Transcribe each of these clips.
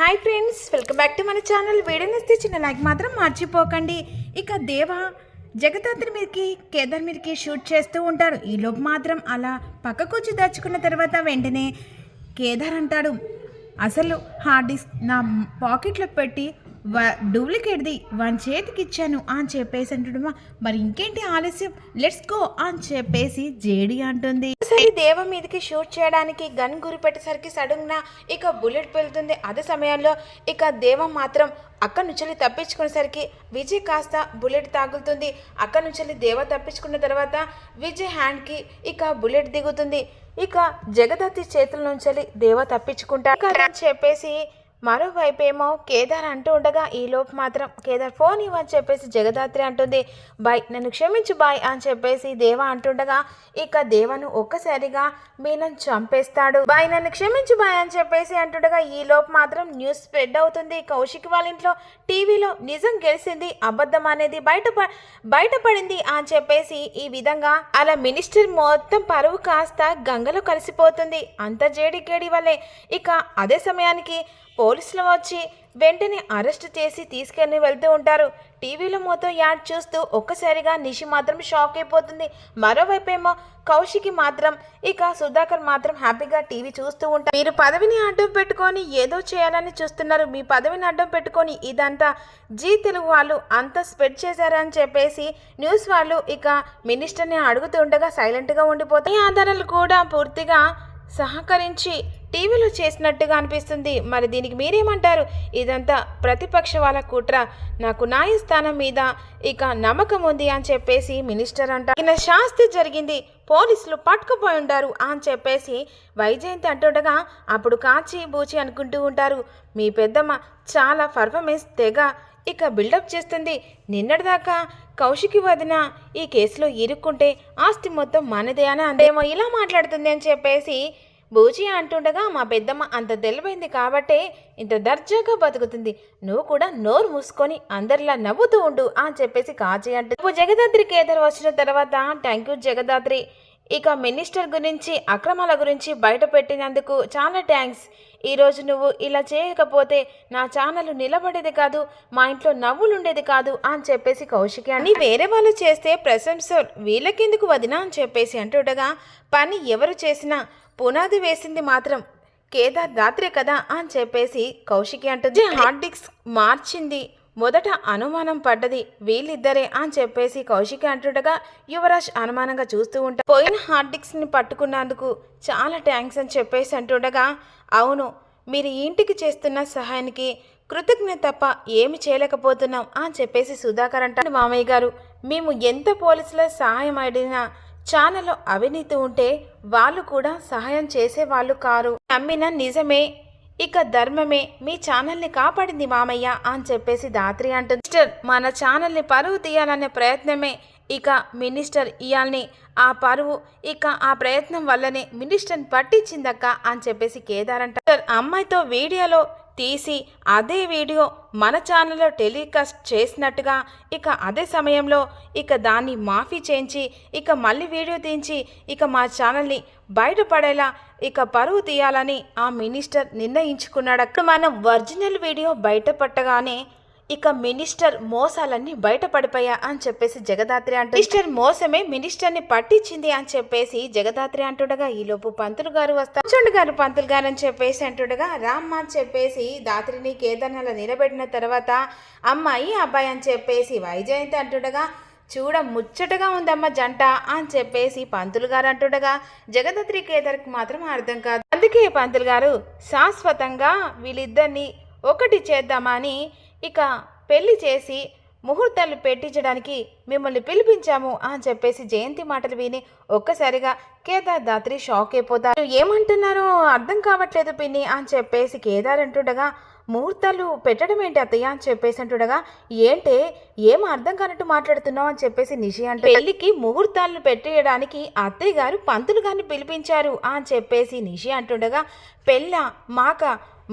Hi friends welcome back to మన channel వేడినిస్తే చిన్న లైక్ మాత్రం మర్చిపోకండి. ఇక దేవ జగదాత్రి మీదకి కేదార్ మీదకి షూట్ చేస్తూ ఉంటారు. ఈలోపు మాత్రం అలా పక్కకొచ్చి దాచుకున్న తర్వాత వెంటనే కేదార్ అంటాడు. అసలు హార్డ్ డిస్క్ నా పాకెట్లో పెట్టి డూప్లికేట్ది వన్ చేతికి ఇచ్చాను అని చెప్పేసి అంటుడమా మరి ఇంకేంటి ఆలస్యం? లెట్స్ గో అని చెప్పేసి జేడి అంటుంది. సరే దేవ మీదకి షూట్ చేయడానికి గన్ గురి పెట్టేసరికి సడన్గా ఇక బుల్లెట్ పెళ్తుంది అదే సమయంలో ఇక దేవ మాత్రం అక్కడి నుంచి తప్పించుకునేసరికి విజయ్ కాస్త బుల్లెట్ తాగులుతుంది. అక్కడి నుంచి దేవ తప్పించుకున్న తర్వాత విజయ్ హ్యాండ్కి ఇక బుల్లెట్ దిగుతుంది. ఇక జగదత్తి చేతుల నుంచి దేవ తప్పించుకుంటా అని చెప్పేసి మరోవైపు ఏమో కేదార్ అంటూ ఉండగా ఈ లోపు మాత్రం కేదార్ ఫోన్ ఇవ్వని చెప్పేసి జగదాత్రి అంటుంది. బాయ్ నన్ను క్షమించు బాయ్ అని చెప్పేసి దేవ అంటుండగా ఇక దేవను ఒక్కసారిగా మీనం చంపేస్తాడు. బాయ్ నన్ను క్షమించు బాయ్ అని చెప్పేసి అంటుండగా ఈ లోపు మాత్రం న్యూస్ స్ప్రెడ్ అవుతుంది. కౌశిక్ వాళ్ళ ఇంట్లో టీవీలో నిజం గెలిచింది అబద్ధం అనేది బయట బయటపడింది అని చెప్పేసి ఈ విధంగా అలా మినిస్టర్ మొత్తం పరువు కాస్త గంగలో కలిసిపోతుంది. అంత జేడి గేడి వల్లే. ఇక అదే సమయానికి పోలీసులు వచ్చి వెంటనే అరెస్ట్ చేసి తీసుకెళ్ళి వెళ్తూ ఉంటారు. టీవీలో మొత్తం యాడ్ చూస్తూ ఒక్కసారిగా నిషి మాత్రం షాక్ అయిపోతుంది. మరోవైపు ఏమో కౌశికి మాత్రం ఇక సుధాకర్ మాత్రం హ్యాపీగా టీవీ చూస్తూ ఉంటారు. మీరు పదవిని అడ్డం పెట్టుకొని ఏదో చేయాలని చూస్తున్నారు. మీ పదవిని అడ్డం పెట్టుకొని ఇదంతా జీ తెలుగు వాళ్ళు అంతా స్ప్రెడ్ చేశారని చెప్పేసి న్యూస్ వాళ్ళు ఇక మినిస్టర్ని అడుగుతూ ఉండగా సైలెంట్గా ఉండిపోతాయి ఆధారాలు కూడా పూర్తిగా సహకరించి టీవీలో చేసినట్టుగా అనిపిస్తుంది. మరి దీనికి మీరేమంటారు? ఇదంతా ప్రతిపక్ష వాళ్ళ కుట్ర. నాకు న్యాయస్థానం మీద ఇక నమ్మకం ఉంది అని చెప్పేసి మినిస్టర్ అంట ఈయన శాస్తి జరిగింది. పోలీసులు పట్టుకుపోయి ఉండారు అని చెప్పేసి వైజయంతి అంటుండగా అప్పుడు కాచి బూచి అనుకుంటూ ఉంటారు. మీ పెద్దమ్మ చాలా పర్ఫార్మెన్స్ తెగ ఇక బిల్డప్ చేస్తుంది. నిన్నటిదాకా కౌశికి వదిన ఈ కేసులో ఇరుక్కుంటే ఆస్తి మొత్తం మనదే అని అందేమో ఇలా మాట్లాడుతుంది అని చెప్పేసి బూజీ అంటుండగా మా పెద్దమ్మ అంత తెలివైంది కాబట్టే ఇంత దర్జాగా బతుకుతుంది. నువ్వు కూడా నోరు మూసుకొని అందరిలా నవ్వుతూ ఉండు అని చెప్పేసి కాచి అంటుంది. ఇప్పుడు జగదాత్రి కేదర్ వచ్చిన తర్వాత థ్యాంక్ యూ జగదాత్రి ఇక మినిస్టర్ గురించి అక్రమాల గురించి బయట పెట్టినందుకు చాలా థ్యాంక్స్. ఈరోజు నువ్వు ఇలా చేయకపోతే నా ఛానల్ నిలబడేది కాదు మా ఇంట్లో నవ్వులు ఉండేది కాదు అని చెప్పేసి కౌశికి అని వేరే వాళ్ళు చేస్తే ప్రశంస వీళ్ళకెందుకు వదినా అని చెప్పేసి అంటుండగా పని ఎవరు చేసినా పునాది వేసింది మాత్రం కేదార్ రాత్రే కదా అని చెప్పేసి కౌశికి అంటుంది. హార్డ్ డిస్క్ మార్చింది. మొదట అనుమానం పడ్డది వీళ్ళిద్దరే అని చెప్పేసి కౌశికి అంటుండగా యువరాజ్ అనుమానంగా చూస్తూ ఉంటా పోయిన హార్డ్ డిస్క్ని పట్టుకున్నందుకు చాలా థ్యాంక్స్ అని చెప్పేసి అంటుండగా అవును మీరు ఇంటికి చేస్తున్న సహాయానికి కృతజ్ఞత తప్ప ఏమి చేయలేకపోతున్నాం అని చెప్పేసి సుధాకర్ అంటాడు మామయ్య గారు మేము ఎంత పోలీసుల సహాయం అడిగినా ఛానల్లో అవినీతి ఉంటే వాళ్ళు కూడా సహాయం చేసేవాళ్ళు కారు. నమ్మిన నిజమే ఇక ధర్మమే మీ ఛానల్ని కాపాడింది మామయ్య అని చెప్పేసి దాత్రి అంటుంది. మినిస్టర్ మన ఛానల్ని పరువు తీయాలనే ప్రయత్నమే ఇక మినిస్టర్ ఇయాల్ని. ఆ పరువు ఇక ఆ ప్రయత్నం వల్లనే మినిస్టర్ని పట్టించిందక్క అని చెప్పేసి కేదార్ అంటారు అమ్మాయితో వీడియోలో తీసి అదే వీడియో మన ఛానల్లో టెలికాస్ట్ చేసినట్టుగా ఇక అదే సమయంలో ఇక దాన్ని మాఫీ చేయించి ఇక మళ్ళీ వీడియో తీయించి ఇక మా ఛానల్ని బయటపడేలా ఇక పరువు తీయాలని ఆ మినిస్టర్ నిర్ణయించుకున్నాడు అక్కడ మనం ఒరిజినల్ వీడియో బయటపట్టగానే ఇక మినిస్టర్ మోసాలన్నీ బయటపడిపోయా అని చెప్పేసి జగదాత్రి అంటూ మినిస్టర్ మోసమే మినిస్టర్ని పట్టించింది అని చెప్పేసి జగదాత్రి అంటుండగా ఈలోపు పంతులు గారు వస్తారు. చూడు గారు పంతులు గారు అని చెప్పేసి అంటుండగా రామ్మ అని చెప్పేసి దాత్రిని కేదార్నల నిలబెట్టిన తర్వాత అమ్మాయి అబ్బాయి అని చెప్పేసి వైజయంతి అంటుండగా చూడ ముచ్చటగా ఉందమ్మ జంట అని చెప్పేసి పంతులు గారు అంటుండగా జగదత్రి కేదార్కి మాత్రం అర్థం కాదు. అందుకే పంతులు గారు శాశ్వతంగా వీళ్ళిద్దరిని ఒకటి చేద్దామని ఇక పెళ్ళి చేసి ముహూర్తాలు పెట్టించడానికి మిమ్మల్ని పిలిపించాము అని చెప్పేసి జయంతి మాటలు విని ఒక్కసారిగా కేదార్ దాత్రి షాక్ అయిపోతారు. ఏమంటున్నారో అర్థం కావట్లేదు పిన్ని అని చెప్పేసి కేదార్ అంటుండగా ముహూర్తాలు పెట్టడం ఏంటి అత్తయ్య అని చెప్పేసి అంటుండగా ఏంటే ఏం అర్థం కానట్టు మాట్లాడుతున్నావు అని చెప్పేసి నిషి అంటే పెళ్ళికి ముహూర్తాలను పెట్టేయడానికి అత్తయ్య గారు పంతులు గారిని పిలిపించారు అని చెప్పేసి నిషి అంటుండగా పెళ్ళ మాక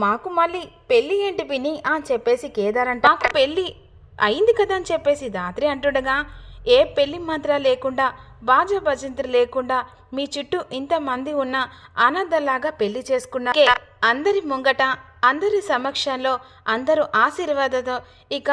మాకు మళ్ళీ పెళ్ళి ఏంటి పిన్ని? అని చెప్పేసి కేదార్ అంట మాకు పెళ్ళి అయింది కదా అని చెప్పేసి దాత్రి అంటుండగా ఏ పెళ్ళి మాత్ర లేకుండా బాజా భజంత్రి లేకుండా మీ చుట్టూ ఇంతమంది ఉన్న అనాథలాగా పెళ్ళి చేసుకున్నా అందరి ముంగట అందరి సమక్షంలో అందరూ ఆశీర్వాదంతో ఇక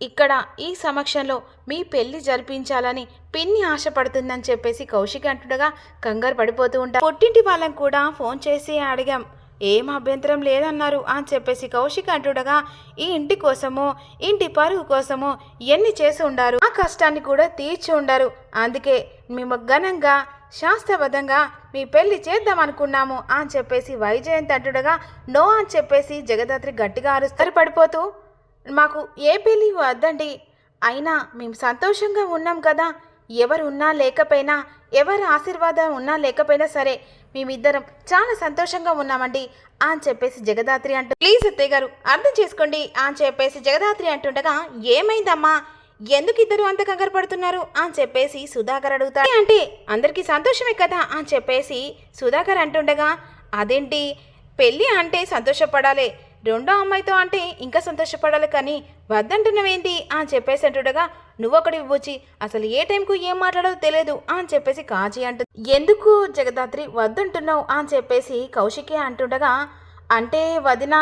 ఇక్కడ ఈ సమక్షంలో మీ పెళ్ళి జరిపించాలని పిన్ని ఆశపడుతుందని చెప్పేసి కౌశిక్ అంటుండగా కంగారు పడిపోతూ ఉంటారు పుట్టింటి వాళ్ళం కూడా ఫోన్ చేసి అడిగాం. ఏం అభ్యంతరం లేదన్నారు అని చెప్పేసి కౌశిక్ అంటుండగా ఈ ఇంటి కోసమో ఇంటి పరుగు కోసమో ఎన్ని చేసి ఉండారు? ఆ కష్టాన్ని కూడా తీర్చి ఉండరు. అందుకే మేము ఘనంగా శాస్త్రబద్ధంగా మీ పెళ్ళి చేద్దాం అనుకున్నాము అని చెప్పేసి వైజయంతి అంటుండగా నో అని చెప్పేసి జగదాత్రి గట్టిగా అరుస్తారు పడిపోతూ మాకు ఏ పెళ్ళి వద్దండి. అయినా మేము సంతోషంగా ఉన్నాం కదా. ఎవరు ఉన్నా లేకపోయినా ఎవరి ఆశీర్వాదం ఉన్నా లేకపోయినా సరే మేమిద్దరం చాలా సంతోషంగా ఉన్నామండి అని చెప్పేసి జగదాత్రి అంటూ ప్లీజ్ అత్తయ్య గారు అర్థం చేసుకోండి అని చెప్పేసి జగదాత్రి అంటుండగా ఏమైందమ్మా? ఎందుకు ఇద్దరు అంత కంగారు పడుతున్నారు? అని చెప్పేసి సుధాకర్ అడుగుతాడు. అంటే అందరికీ సంతోషమే కదా? అని చెప్పేసి సుధాకర్ అంటుండగా అదేంటి? పెళ్ళి అంటే సంతోషపడాలి. రెండో అమ్మాయితో అంటే ఇంకా సంతోషపడాలి కానీ వద్దంటున్నవేంటి? అని చెప్పేసి అంటుండగా నువ్వొకటి వచ్చి అసలు ఏ టైంకు ఏం మాట్లాడదో తెలియదు అని చెప్పేసి కాజీ అంటుంది ఎందుకు జగదాత్రి వద్దంటున్నావు అని చెప్పేసి కౌశికే అంటుండగా అంటే వదిన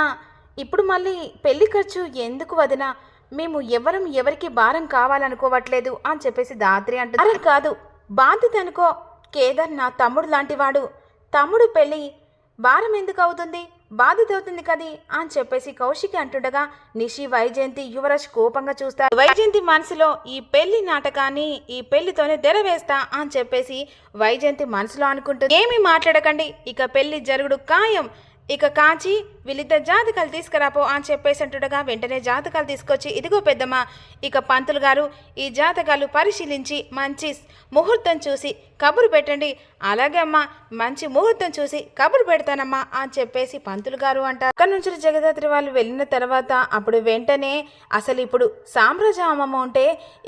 ఇప్పుడు మళ్ళీ పెళ్ళి ఖర్చు ఎందుకు వదిన? మేము ఎవరం ఎవరికి భారం కావాలనుకోవట్లేదు అని చెప్పేసి దాత్రి అంటుంది అరే కాదు బాధ్యత అనుకో. కేదార్ నా తమ్ముడు లాంటివాడు. తమ్ముడు పెళ్ళి భారం ఎందుకు అవుతుంది? బాధితవుతుంది అవుతుంది కది అని చెప్పేసి కౌశికి అంటుండగా నిషి వైజయంతి యువరాజ్ కోపంగా చూస్తారు. వైజయంతి మనసులో ఈ పెళ్ళి నాటకాన్ని ఈ పెళ్ళితోనే తెరవేస్తా అని చెప్పేసి వైజయంతి మనసులో అనుకుంటుంది. ఏమీ మాట్లాడకండి ఇక పెళ్ళి జరుగుడు ఖాయం. ఇక కాచి వీళ్ళిద్దరు జాతకాలు తీసుకురాపో అని చెప్పేసి అంటుండగా వెంటనే జాతకాలు తీసుకొచ్చి ఇదిగో పెద్దమ్మ ఇక పంతులు గారు ఈ జాతకాలు పరిశీలించి మంచి ముహూర్తం చూసి కబురు పెట్టండి. అలాగే అమ్మా మంచి ముహూర్తం చూసి కబురు పెడతానమ్మా అని చెప్పేసి పంతులు గారు అంటారు అక్కడి నుంచి జగదాత్రి వాళ్ళు వెళ్ళిన తర్వాత అప్పుడు వెంటనే అసలు ఇప్పుడు సామ్రాజ్య అమ్మమ్మ ఉంటే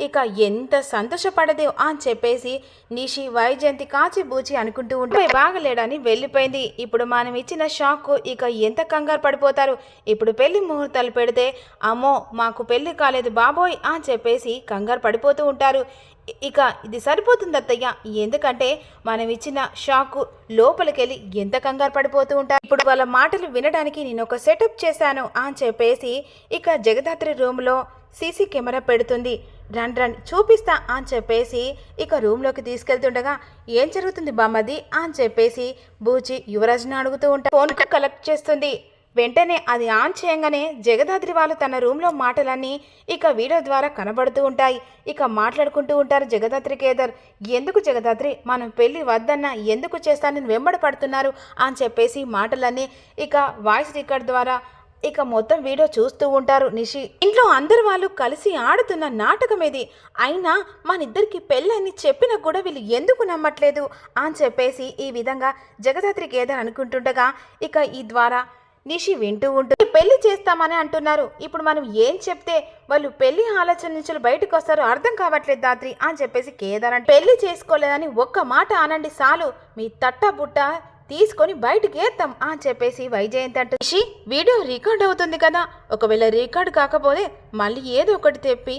ఇక ఎంత సంతోషపడదు అని చెప్పేసి నిషి వైజయంతి కాచి బూచి అనుకుంటూ ఉంటే బాగలేడని వెళ్ళిపోయింది. ఇప్పుడు మనం ఇచ్చిన షాక్ ఇక ఎంత కంగారు పడిపోతారు. ఇప్పుడు పెళ్ళి ముహూర్తాలు పెడితే అమ్మో మాకు పెళ్ళి కాలేదు బాబోయ్ అని చెప్పేసి కంగారు పడిపోతూ ఉంటారు. ఇక ఇది సరిపోతుంది అత్తయ్య. ఎందుకంటే మనం ఇచ్చిన షాకు లోపలికెళ్ళి ఎంత కంగారు పడిపోతూ ఉంటారు ఇప్పుడు వాళ్ళ మాటలు వినడానికి నేను ఒక సెటప్ చేశాను అని చెప్పేసి ఇక జగదాత్రి రూమ్లో సీసీ కెమెరా పెడుతుంది. రన్ రన్ చూపిస్తా అని చెప్పేసి ఇక రూమ్లోకి తీసుకెళ్తుండగా ఏం జరుగుతుంది బామ్మది? అని చెప్పేసి బూచి యువరాజ్ని అడుగుతూ ఉంటా? ఫోన్ కలెక్ట్ చేస్తుంది. వెంటనే అది ఆన్ చేయగానే జగదాద్రి వాళ్ళు తన రూమ్లో మాటలన్నీ ఇక వీడియో ద్వారా కనబడుతూ ఉంటాయి. ఇక మాట్లాడుకుంటూ ఉంటారు జగదాత్రి కేదర్. ఎందుకు జగదాత్రి మనం పెళ్ళి వద్దన్నా ఎందుకు చేస్తానని వెంబడి పడుతున్నారు అని చెప్పేసి మాటలన్నీ ఇక వాయిస్ రికార్డ్ ద్వారా ఇక మొత్తం వీడియో చూస్తూ ఉంటారు నిషి. ఇంట్లో అందరు వాళ్ళు కలిసి ఆడుతున్న నాటకం ఇది అయినా మనిద్దరికి పెళ్ళని చెప్పినా కూడా వీళ్ళు ఎందుకు నమ్మట్లేదు? అని చెప్పేసి ఈ విధంగా జగదాత్రి గేదర్ అనుకుంటుండగా ఇక ఈ ద్వారా నిషి వింటూ ఉంటుంది పెళ్ళి చేస్తామని అంటున్నారు. ఇప్పుడు మనం ఏం చెప్తే వాళ్ళు పెళ్ళి ఆలోచన నుంచి బయటకు వస్తారో అర్థం కావట్లేదు దాత్రి అని చెప్పేసి కేదార్ అంటే. పెళ్ళి చేసుకోలేదని ఒక్క మాట అనండి చాలు. మీ తట్ట బుట్ట తీసుకొని బయటికి వేద్దాం అని చెప్పేసి వైజయంతి అంటే. నిషి వీడియో రికార్డ్ అవుతుంది కదా. ఒకవేళ రికార్డ్ కాకపోతే మళ్ళీ ఏదో ఒకటి తెప్పి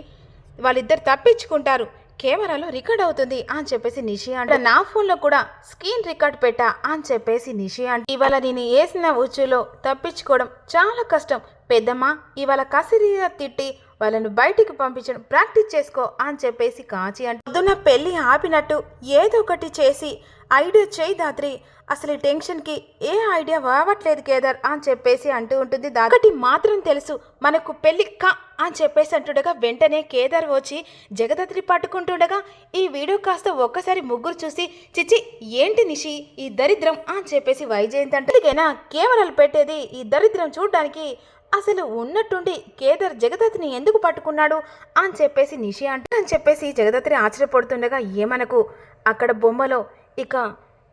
వాళ్ళిద్దరు తప్పించుకుంటారు. కెమెరాలో రికార్డ్ అవుతుంది అని చెప్పేసి నిషి అంట. నా ఫోన్లో కూడా స్క్రీన్ రికార్డ్ పెట్టా అని చెప్పేసి నిషి అంట. ఇవాళ నేను వేసిన ఉచ్చులో తప్పించుకోవడం చాలా కష్టం. పెద్దమ్మ ఇవాళ కసిరిగా తిట్టి వాళ్ళను బయటికి పంపించడం ప్రాక్టీస్ చేసుకో అని చెప్పేసి కాచి అంట. పొద్దున్న పెళ్ళి ఆపినట్టు ఏదో ఒకటి చేసి ఐడియా చేయి దాత్రి. అసలు ఈ టెన్షన్కి ఏ ఐడియా వావట్లేదు కేదార్ అని చెప్పేసి అంటూ ఉంటుంది దాకటి మాత్రం తెలుసు మనకు పెళ్ళి కా అని చెప్పేసి అంటుండగా వెంటనే కేదార్ వచ్చి జగదత్రి పట్టుకుంటుండగా ఈ వీడియో కాస్త ఒక్కసారి ముగ్గురు చూసి చిచి ఏంటి నిషి ఈ దరిద్రం? అని చెప్పేసి వైజయంతి అంటే. "ఇదిగేనా కెమెరాలు పెట్టేది ఈ దరిద్రం చూడడానికి. అసలు ఉన్నట్టుండి కేదార్ జగదత్ని ఎందుకు పట్టుకున్నాడు అని చెప్పేసి నిషి అంటే. అని చెప్పేసి జగదత్రి ఆశ్చర్యపడుతుండగా ఏమనకు? అక్కడ బొమ్మలో ఇక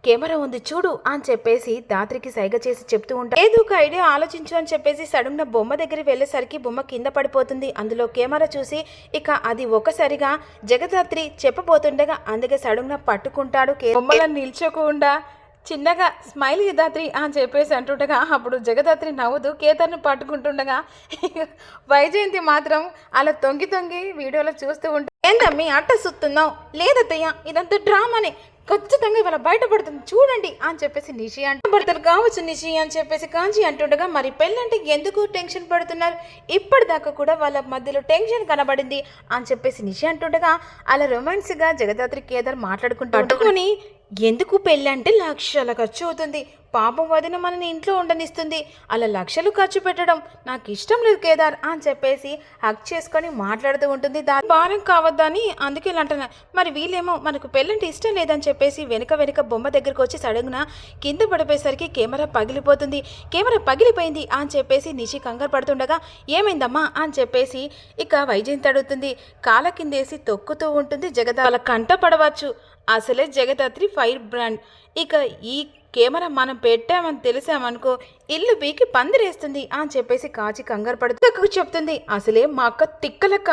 కెమెరా ఉంది చూడు అని చెప్పేసి దాత్రికి సైగ చేసి చెప్తూ ఉంటా ఏదో ఒక ఐడియా ఆలోచించు అని చెప్పేసి సడన్గా బొమ్మ దగ్గర వెళ్ళేసరికి బొమ్మ కింద పడిపోతుంది. అందులో కెమెరా చూసి ఇక అది ఒకసారిగా జగదాత్రి చెప్పబోతుండగా అందుకే సడన్గా పట్టుకుంటాడు బొమ్మలను నిల్చోకుండా చిన్నగా స్మైల్ దాత్రి అని చెప్పేసి అంటుండగా అప్పుడు జగదాత్రి నవ్వుతూ కేతర్ని పట్టుకుంటుండగా వైజయంతి మాత్రం అలా తొంగి తొంగి వీడియోలో చూస్తూ ఉంటా ఏందమ్మి అట్ట సుత్తున్నావు? లేదత్తయ్య ఇదంతా డ్రామానే. ఖచ్చితంగా ఇవాళ బయటపడుతుంది. చూడండి అని చెప్పేసి నిషి అంటే భర్తలు కావచ్చు నిషి అని చెప్పేసి కాంచి అంటుండగా మరి పెళ్ళంటే ఎందుకు టెన్షన్ పడుతున్నారు? ఇప్పటిదాకా కూడా వాళ్ళ మధ్యలో టెన్షన్ కనబడింది అని చెప్పేసి నిషి అంటుండగా అలా రొమాన్స్గా జగదాత్రి కేదార్ మాట్లాడుకుంటూ ఎందుకు పెళ్ళి అంటే లక్షల ఖర్చు అవుతుంది. పాపం వదిన మనని ఇంట్లో ఉండనిస్తుంది. అలా లక్షలు ఖర్చు పెట్టడం నాకు ఇష్టం లేదు కేదార్ అని చెప్పేసి హక్ చేసుకొని మాట్లాడుతూ ఉంటుంది దాని భారం కావద్దని అందుకే ఇలా అంటున్నా మరి వీళ్ళేమో మనకు పెళ్ళంటే ఇష్టం లేదని చెప్పేసి వెనుక వెనుక బొమ్మ దగ్గరకు వచ్చి సడగున కింద పడిపోయేసరికి కెమెరా పగిలిపోతుంది. కెమెరా పగిలిపోయింది అని చెప్పేసి నిషి కంగారు పడుతుండగా ఏమైందమ్మా? అని చెప్పేసి ఇక వైజయంతి అడుగుతుంది. కాల కిందేసి తొక్కుతూ ఉంటుంది జగదాల కంట పడవచ్చు. అసలే జగదాత్రి ఫైర్ బ్రాండ్. ఇక ఈ కెమెరా మనం పెట్టామని తెలిసామనుకో ఇల్లు బీకి పందిరేస్తుంది అని చెప్పేసి కాచి కంగారు పడుతూ అక్కకు చెప్తుంది. అసలే మా అక్క తిక్కలక్క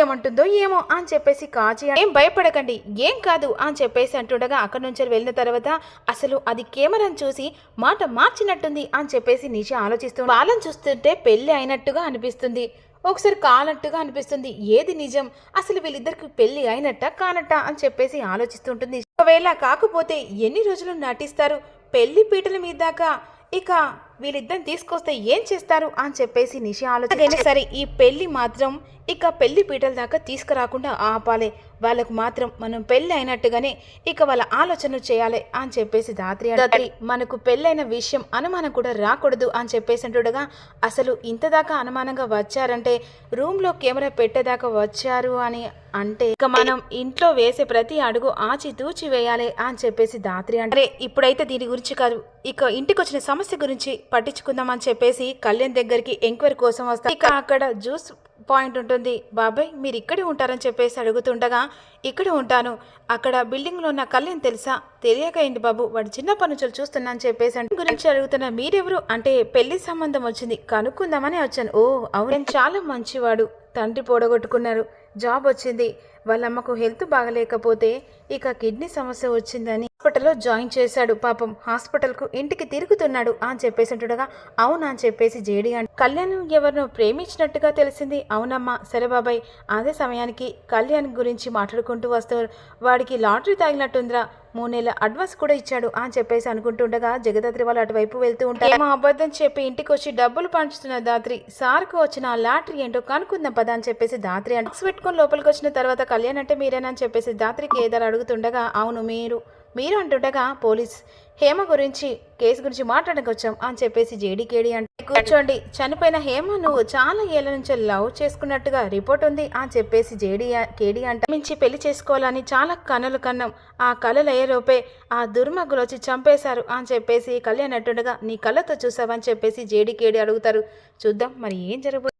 ఏమంటుందో ఏమో అని చెప్పేసి కాచి ఏం భయపడకండి ఏం కాదు అని చెప్పేసి అంటుండగా అక్కడి నుంచి వెళ్ళిన తర్వాత అసలు అది కెమెరాను చూసి మాట మార్చినట్టుంది అని చెప్పేసి నిషి ఆలోచిస్తూ వాళ్ళని చూస్తుంటే పెళ్ళి అయినట్టుగా అనిపిస్తుంది. ఒకసారి కానట్టుగా అనిపిస్తుంది. ఏది నిజం? అసలు వీళ్ళిద్దరికి పెళ్ళి అయినట్ట కానట్ట అని చెప్పేసి ఆలోచిస్తుంటుంది. ఒకవేళ కాకపోతే ఎన్ని రోజులు నటిస్తారు? పెళ్ళి పీటల మీద దాకా ఇక వీళ్ళిద్దరిని తీసుకొస్తే ఏం చేస్తారు అని చెప్పేసి నిషి ఆలోచన. సరే ఈ పెళ్ళి మాత్రం ఇక పెళ్ళి పీటల దాకా తీసుకురాకుండా ఆపాలి. వాళ్ళకు మాత్రం మనం పెళ్ళి అయినట్టుగానే ఇక వాళ్ళ ఆలోచనలు చేయాలి అని చెప్పేసి దాత్రి దాత్రి మనకు పెళ్ళైన విషయం అనుమానం కూడా రాకూడదు అని చెప్పేసి అంటుండగా అసలు ఇంతదాకా అనుమానంగా వచ్చారంటే రూమ్లో కెమెరా పెట్టేదాకా వచ్చారు అని అంటే ఇక మనం ఇంట్లో వేసే ప్రతి అడుగు ఆచి తూచి వేయాలి అని చెప్పేసి దాత్రి అంటే ఇప్పుడైతే దీని గురించి కాదు. ఇక ఇంటికి వచ్చిన సమస్య గురించి పట్టించుకుందామని చెప్పేసి కళ్యాణ్ దగ్గరికి ఎంక్వైరీ కోసం వస్తా. ఇక అక్కడ జ్యూస్ పాయింట్ ఉంటుంది. బాబాయ్ మీరు ఇక్కడే ఉంటారని చెప్పేసి అడుగుతుండగా ఇక్కడే ఉంటాను. అక్కడ బిల్డింగ్లో ఉన్న కళ్యాణ్ తెలుసా? తెలియక ఏంటి బాబు? వాడు చిన్నప్పటి నుంచి చూస్తున్నాను చెప్పేసి అంటే. గురించి అడుగుతున్న మీరెవరు? అంటే పెళ్ళి సంబంధం వచ్చింది. కనుక్కుందామని వచ్చాను. ఓ అవును. చాలా మంచివాడు. తండ్రి పొడగొట్టుకున్నారు. జాబ్ వచ్చింది. వాళ్ళ అమ్మకు హెల్త్ బాగలేకపోతే ఇక కిడ్నీ సమస్య వచ్చిందని హాస్పిటల్లో జాయిన్ చేశాడు. పాపం హాస్పిటల్కు ఇంటికి తిరుగుతున్నాడు అని చెప్పేసి అంటుండగా అవునా అని చెప్పేసి జేడి అంటే. కళ్యాణ్ ఎవరినో ప్రేమించినట్టుగా తెలిసింది. అవునమ్మా సరే బాబాయ్ అదే సమయానికి కళ్యాణ్ గురించి మాట్లాడుకుంటూ వస్తారు వాడికి లాటరీ తాగినట్టుందిరా. మూడు నెలల అడ్వాన్స్ కూడా ఇచ్చాడు అని చెప్పేసి అనుకుంటుండగా జగదాత్రి వాళ్ళు అటువైపు వెళ్తూ ఉంటారు. ఏమో అబద్ధం చెప్పి ఇంటికి వచ్చి డబ్బులు పంచుతున్న దాత్రి సార్కు వచ్చిన లాటరీ ఏంటో కనుక్కుందాం పదా అని చెప్పేసి దాత్రి అంటే పెట్టుకొని లోపలికి వచ్చిన తర్వాత కళ్యాణ్ అంటే మీరేనా అని చెప్పేసి దాత్రికి ఏదో అడుగుతుండగా అవును మీరు మీరు అంటుండగా పోలీస్ హేమ గురించి కేసు గురించి మాట్లాడడానికి వచ్చాం అని చెప్పేసి జేడీకేడి అంటే. కూర్చోండి చనిపోయిన హేమ నువ్వు చాలా ఏళ్ళ నుంచి లవ్ చేసుకున్నట్టుగా రిపోర్ట్ ఉంది అని చెప్పేసి జేడీ కేడి అంటే. మించి పెళ్ళి చేసుకోవాలని చాలా కనులు కన్నాం. ఆ కళలు అయ్యేలోపే ఆ దుర్మగ్గులు వచ్చి చంపేశారు అని చెప్పేసి కళ్యాణ్ అంటుండగా నీ కళ్ళతో చూసావని చెప్పేసి జేడీకేడి అడుగుతారు. చూద్దాం మరి ఏం జరగబోతుంది